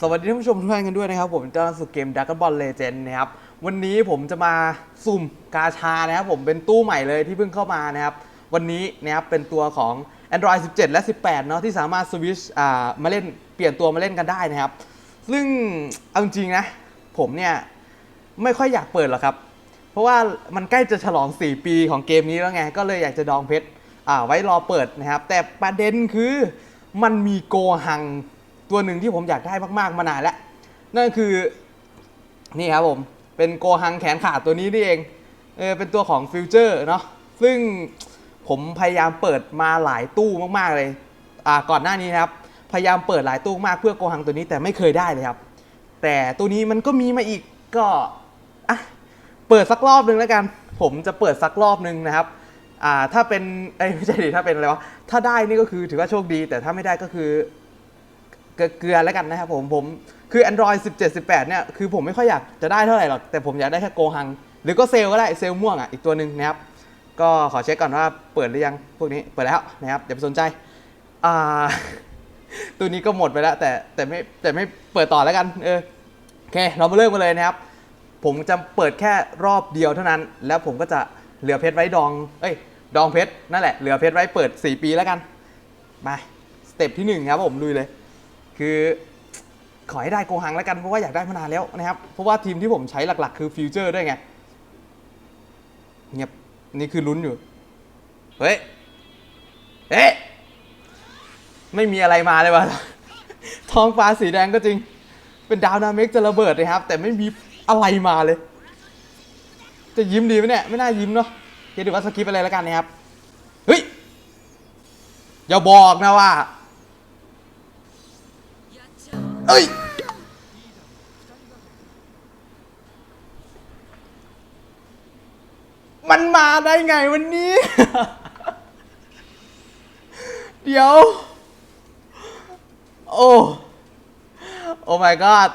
สวัสดีท่านผู้ชมทุกท่านกันด้วยนะครับ ผมเจอห์นสุเกมดักบอลเลเจนด์นะครับ วันนี้ผมจะมาสุ่มกาชานะครับผมเป็นตู้ใหม่เลยที่เพิ่งเข้ามานะครับ วันนี้นะครับเป็นตัวของ Android 17 และ 18 เนาะที่สามารถสวิชอ่ามาเล่นเปลี่ยนตัวมาเล่นกันได้นะครับ ซึ่งเอาจริงนะ ผมเนี่ย ไม่ค่อยอยากเปิดหรอกครับ เพราะว่ามันใกล้จะฉลอง 4 ปีของเกมนี้แล้วไง ก็เลยอยากจะดองเพชรอ่าไว้รอเปิดนะครับ แต่ประเด็นคือมันมีโกหัง ตัวหนึ่งที่ผมอยากได้มากๆมานานแล้ว นั่นคือนี่ครับผมเป็นโกหังแขนขาดตัวนี้นี่เองเออเป็นตัวของฟิวเจอร์เนาะซึ่งผมพยายามเปิดมาหลายตู้มากๆเลยอ่าก่อนหน้านี้นะครับพยายามเปิดหลายตู้มากเพื่อโกหังตัวนี้แต่ไม่เคยได้เลยครับ แต่ตัวนี้มันก็มีมาอีกก็อะเปิดสักรอบหนึ่งแล้วกัน ผมจะเปิดสักรอบหนึ่งนะครับอ่าถ้าเป็นเอ้ไม่ใช่ดิถ้าเป็นอะไรวะถ้าได้นี่ก็คือถือว่าโชคดี แต่ถ้าไม่ได้ก็คือ เกลือแล้วกันนะครับผมผมคือ Android 17 18 เนี่ย คือผมไม่ค่อยอยากจะได้เท่าไหร่หรอก แต่ผมอยากได้แค่โกหัง หรือก็เซลก็ได้เซลลม่วงอะอีกตัวหนึ่งนะครับ ก็ขอเช็คก่อนว่าเปิดหรือยังพวกนี้เปิดแล้วนะครับอย่าไปสนใจอ่าตัวนี้ก็หมดไปแล้ว แต่แต่ไม่แต่ไม่เปิดต่อแล้วกันเออโอเคเรามาเริ่มกันเลยนะครับ ผมจะเปิดแค่รอบเดียวเท่านั้น แล้วผมก็จะเหลือเพชรไว้ดองเอ้ยดองเพชรนั่นแหละเหลือเพชรไว้เปิด 4 ปีแล้วกันมาสเต็ปที่1ครับผมลุยเลย คือขอให้ได้โกหังแล้วกันเพราะว่าอยากได้มานานแล้วนะครับ เพราะว่าทีมที่ผมใช้หลักๆ คือฟิวเจอร์ด้วยไงเงียบนี่คือลุ้นอยู่ เฮ้ยเอ๊ะไม่มีอะไรมาเลยวะท้องฟ้าสีแดงก็จริง เป็นดาวนาเมกจะระเบิดเลยครับ แต่ไม่มีอะไรมาเลย จะยิ้มดีไหมเนี่ย ไม่น่ายิ้มเนาะเดี๋ยวดูว่าสกิปอะไรแล้วกันนะครับ เฮ้ย อย่าบอกนะว่า เอ้ยมันมาได้ไงวันนี้ เดี๋ยว โอ้ โอ้ my god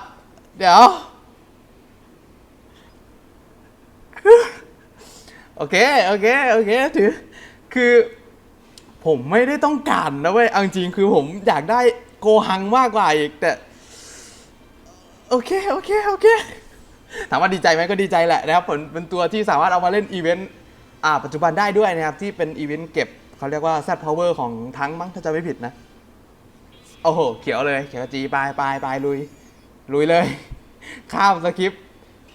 เดี๋ยว โอเค โอเค โอเค ถือ คือ ผมไม่ได้ต้องการนะเว้ย เอาจริงคือผมอยากได้โกหังมากกว่าอีกแต่ โอเคโอเคโอเคถามว่าดีใจไหมก็ดีใจแหละนะครับผลเป็นตัวที่สามารถเอามาเล่นอีเวนต์อ่าปัจจุบันได้ด้วยนะครับ ที่เป็นอีเวนต์เก็บเขาเรียกว่า Z Power ของทั้งมั้งถ้าจะไม่ผิดนะ โอ้โห เขียวเลย เขียวจีไปไปไปลุย ลุยเลย ข้ามสคริปต์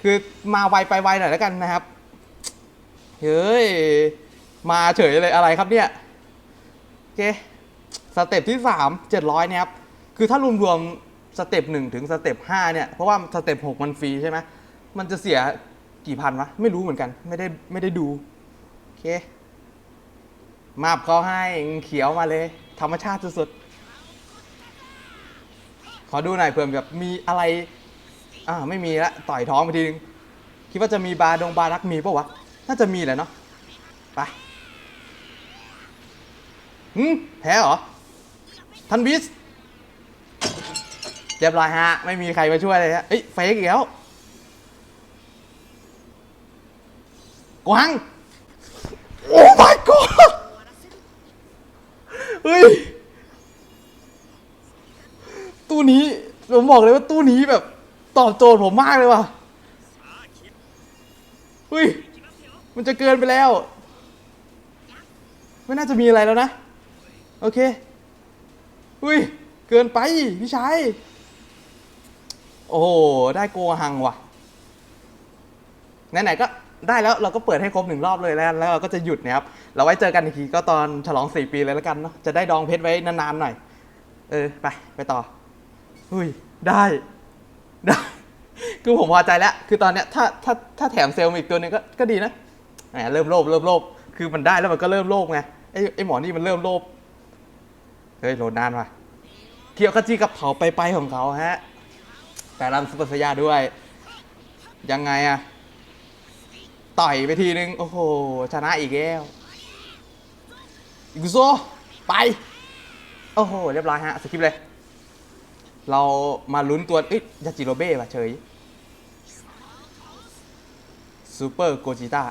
คือมาไวไปไวหน่อยแล้วกันนะครับ เฮ้ย มาเฉยเลยอะไรครับเนี่ยโอเคสเต็ปที่ 3 700เนี่ยครับ คือถ้ารวมๆ สเต็ป1ถึงสเต็ป5เนี่ยเพราะว่าสเต็ป6มันฟรีใช่ไหมมันจะเสียกี่พันวะไม่รู้เหมือนกัน ไม่ได้ไม่ได้ดูโอเคมาบเขาให้เขียวมาเลย ธรรมชาติสุดๆขอดูหน่อยเผื่อแบบมีอะไรอ่าไม่มีละต่อยท้องไปทีนึงคิดว่าจะมีบาดงบารักมีปะวะน่าจะมีแหละเนาะไปหืมแพ้เหรอทันบิส เรียบร้อยฮะ ไม่มีใครมาช่วยเลยฮะเอ้ยเฟกอีกแล้วกวางโอ้ my god เฮ้ย ตู้นี้ ผมบอกเลยว่าตู้นี้แบบ ตอบโจทย์ผมมากเลยว่ะเฮ้ย มันจะเกินไปแล้ว ไม่น่าจะมีอะไรแล้วนะ โอเคอุ้ย เกินไป พี่ชาย โอ้โห ได้โกหังว่ะ ไหนๆก็ได้แล้วเราก็เปิดให้ครบหนึ่งรอบเลยแล้วแล้วเราก็จะหยุดนะครับ เราไว้เจอกันอีกทีก็ตอนฉลอง4ปีเลยแล้วกันเนาะ จะได้ดองเพชรไว้นานๆหน่อย เออ ไป ไปต่อ อุ้ย ได้ ได้ คือผมพอใจแล้ว คือตอนเนี้ยถ้าถ้าถ้าแถมเซลล์อีกตัวหนึงก็ก็ดีนะแหมเริ่มโลภเริ่มโลภ คือมันได้แล้วมันก็เริ่มโลภไง ไอ้ไอ้หมอนี่มันเริ่มโลภ เฮ้ยโหลดนานว่ะ เกี่ยวกับจีกับเผาไปไปของเขาฮะ แต่รำซุปเปอร์สยาด้วย ยังไงอะต่อยไปทีนึง โอ้โห ชนะอีกแล้วอิกุโซ ไป โอ้โห เรียบร้อยฮะ สกิปเลย เรามาลุ้นตัวเอ้ยยาจิโรเบ้ว่ะเฉยซูเปอร์โกจิต้า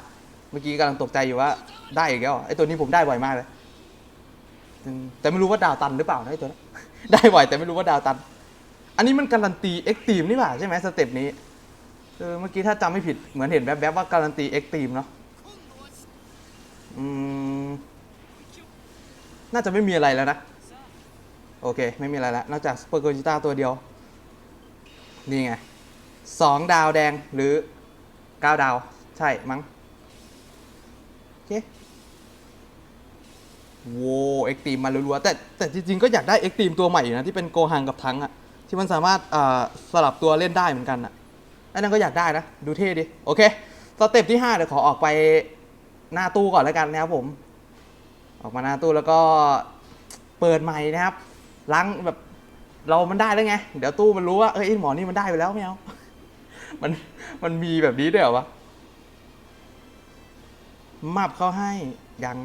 เมื่อกี้กำลังตกใจอยู่ว่าได้อีกแล้วเหรอไอตัวนี้ผมได้บ่อยมากเลย แต่ไม่รู้ว่าดาวตันหรือเปล่านะไอ้ตัวนั้นได้บ่อยแต่ไม่รู้ว่าดาวตัน อันนี้มันการันตีเอ็กตีมนี่หว่าใช่ไหมสเต็ปนี้เออเมื่อกี้ถ้าจำไม่ผิดเหมือนเห็นแวบๆว่าการันตีเอ็กตีมเนาะอืมน่าจะไม่มีอะไรแล้วนะ โอเค ไม่มีอะไรแล้ว นอกจากสเปอร์โกจิต้าตัวเดียว นี่ไงสองดาวแดงหรือเก้าดาว ใช่มั้งโอเคโว้เอ็กตีมมารัวๆแต่แต่จริงๆก็อยากได้เอ็กตีมตัวใหม่อยู่นะ ที่เป็นโกฮังกับทังอะ ที่มันสามารถสลับตัวเล่นได้เหมือนกันอะอันนั้นก็อยากได้นะ ดูเท่ดิ โอเค สเต็ปที่ 5 เดี๋ยวขอออกไปหน้าตู้ก่อนแล้วกันนะครับผม ออกมาหน้าตู้แล้วก็เปิดใหม่นะครับ ล้างแบบเรามันได้แล้วไง เดี๋ยวตู้มันรู้ว่า เอ้ยหมอนี่มันได้ไปแล้วไม่เอา มันมันมีแบบนี้ด้วยเหรอวะมับเข้าให้ยัง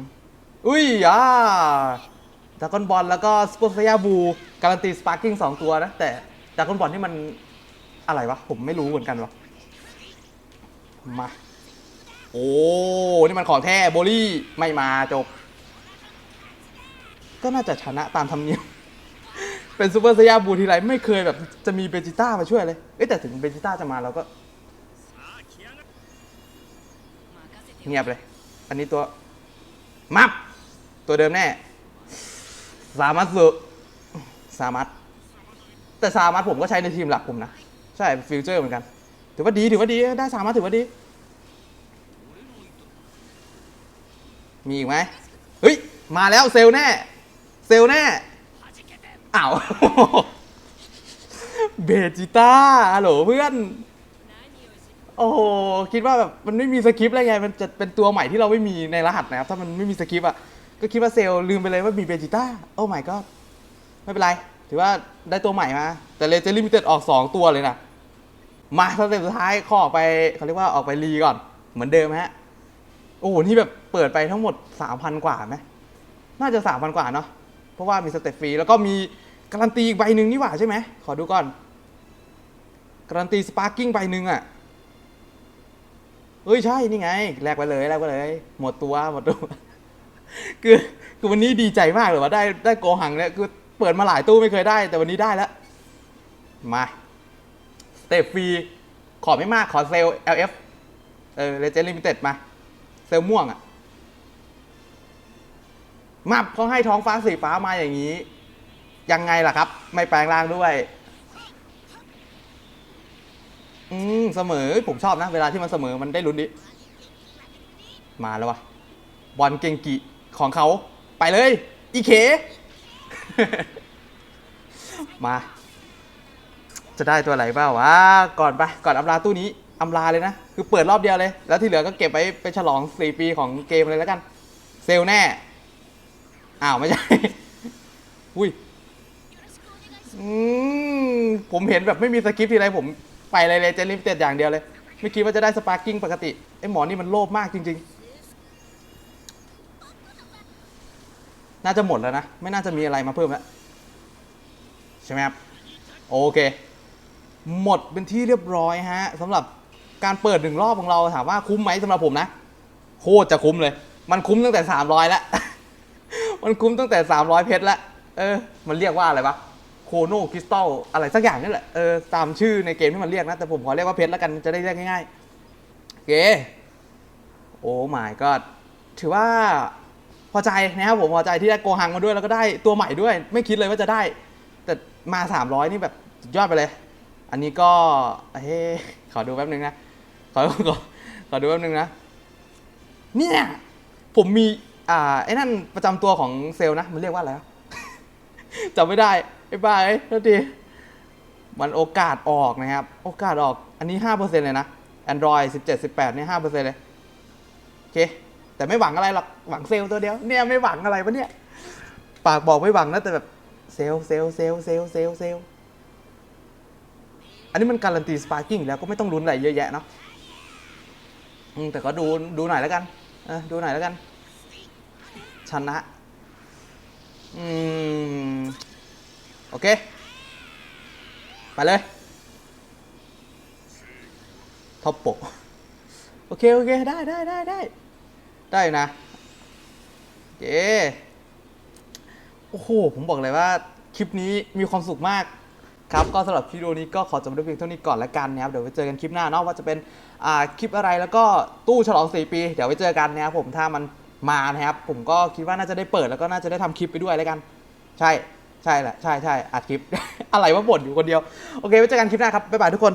อุ้ยอ่า ดากอนบอลแล้วก็สปอร์ตยาบูการันตีสปาร์กิ้งสองตัวนะ แต่ดากอนบอลนี่มันอะไรวะ ผมไม่รู้เหมือนกันวะมา โอ้ นี่มันของแท้โบลี่ไม่มาจบ ก็น่าจะชนะตามธรรมเนียม เป็นซูเปอร์ไซยาบูทีไรไม่เคยแบบจะมีเบจิต้ามาช่วยเลย เอ้แต่ถึงเบจิต้าจะมาเราก็เงียบเลย อันนี้ตัว มับ ตัวเดิมแน่ สามัตสึสามัตแต่สามัตผมก็ใช้ในทีมหลักผมนะ ใช่ฟิวเจอร์เหมือนกัน ถือว่าดีถือว่าดีได้สามัตถือว่าดี มีอีกไหมเฮ้ย มาแล้วเซลแน่ เซลแน่อ้าวเบจิต้าฮัลโหลเพื่อน โอ้โห คิดว่าแบบมันไม่มีสคริปต์อะไรไง มันจะเป็นตัวใหม่ที่เราไม่มีในรหัสนะครับ ถ้ามันไม่มีสคริปต์อะ ก็คิดว่าเซลล์ลืมไปเลยว่ามีเบจิต้าโอ้ my god ไม่เป็นไร ถือว่าได้ตัวใหม่มา แต่เลเจนด์ลิมิเต็ดออก 2 ตัวเลยนะ มาสเต็ปสุดท้ายขอออกไปเขาเรียกว่าออกไปรีก่อน เหมือนเดิมฮะ โอ้โห นี่แบบเปิดไปทั้งหมด 3,000 กว่าไหมน่าจะ 3,000 กว่าเนาะเพราะว่ามีสเต็ปฟรี แล้วก็มีการันตีอีกใบหนึ่งนี่หว่าใช่ไหม ขอดูก่อน การันตีสปาร์กิ้งใบหนึ่งอะเอ้ยใช่ นี่ไง แลกไปเลย แลกไปเลย หมดตัว หมดตัว คือคือวันนี้ดีใจมากเลยว่าได้ได้โกหังเนี่ยคือเปิดมาหลายตู้ไม่เคยได้ แต่วันนี้ได้แล้ว มาสเตปฟรีขอไม่มากขอเซลล์ LF เออ Legend Limited มา เซลล์ม่วงอะมับเขาให้ท้องฟ้าสีฟ้ามาอย่างนี้ ยังไงล่ะครับ ไม่แปลงร่างด้วยอืมเสมอผมชอบนะ เวลาที่มันเสมอมันได้ลุ้นดิ มาแล้ววะบอลเกงกิ ของเขาไปเลย อีเค มา จะได้ตัวไหนบ้างวะก่อนไปก่อนอำลาตู้นี้อำลาเลยนะ คือเปิดรอบเดียวเลย แล้วที่เหลือก็เก็บไปไปฉลอง 4 ปีของเกมเลยแล้วกัน เซลแน่ อ้าว ไม่ใช่ อุ้ยผมเห็นแบบไม่มีสคริปต์ทีไรผมไปเลยเลยเจนลิมเต็ดอย่างเดียวเลย ไม่คิดว่าจะได้สปาร์กิ้งปกติ ไอ้หมอนี่มันโลภมากจริง ๆ น่าจะหมดแล้วนะ ไม่น่าจะมีอะไรมาเพิ่มแล้วใช่ไหมครับ โอเค หมดเป็นที่เรียบร้อยฮะสำหรับการเปิดหนึ่งรอบของเราถามว่าคุ้มไหมสำหรับผมนะ โคตรจะคุ้มเลย มันคุ้มตั้งแต่ 300แล้ว มันคุ้มตั้งแต่ 300 เพชรแล้วเออ มันเรียกว่าอะไรวะโคโนคริสตัลอะไรสักอย่างนี่แหละเออตามชื่อในเกมที่มันเรียกนะ แต่ผมขอเรียกว่าเพชรแล้วกันจะได้เรียกง่ายๆโอเคโอ้ my god ถือว่า พอใจนะครับผมพอใจที่ได้โกหังมาด้วยแล้วก็ได้ตัวใหม่ด้วย ไม่คิดเลยว่าจะได้ แต่มา 300 นี่แบบสุดยอดไปเลย อันนี้ก็เฮ้ขอดูแป๊บนึงนะขอขอขอดูแป๊บนึงนะเนี่ยผมมีอ่าไอ้นั่นประจำตัวของเซลล์นะ มันเรียกว่าอะไรวะจำไม่ได้ไอ้บ้าไอ้ทันทีมันโอกาสออกนะครับ โอกาสออกอันนี้ 5%เลยนะ Android 17 18เนี่ย5%เลย โอเค แต่ไม่หวังอะไรหรอกหวังเซลล์ตัวเดียวเนี่ยไม่หวังอะไรวะเนี่ยปากบอกไม่หวังนะแต่แบบเซลล์เซลล์เซลล์เซลล์เซลล์เซลล์อันนี้มันการันตีสปาร์กิ้งแล้วก็ไม่ต้องลุ้นอะไรเยอะแยะเนาะแต่ก็ดูดูหน่อยแล้วกันอดูหน่อยแล้วกัน ชนะอืมโอเค ไปเลยท็อปโปโอเค โอเค ได้ได้ได้ได้ ได้นะโอเคโอ้โห ผมบอกเลยว่าคลิปนี้มีความสุขมากครับ ก็สำหรับคลิปวิดีโอนี้ก็ขอจบด้วยเพียงเท่านี้ก่อนละกันนะครับ เดี๋ยวไว้เจอกันคลิปหน้าเนาะว่าจะเป็นคลิปอะไรแล้วก็ตู้ฉลอง 4 ปี เดี๋ยวไว้เจอกันนะครับผมถ้ามันมานะครับ ผมก็คิดว่าน่าจะได้เปิดแล้วก็น่าจะได้ทำคลิปไปด้วยแล้วกัน ใช่ใช่แหละใช่ใช่อัดคลิป อะไรว่าบ่นอยู่คนเดียว โอเคไว้เจอกันคลิปหน้าครับบ๊ายบายทุกคน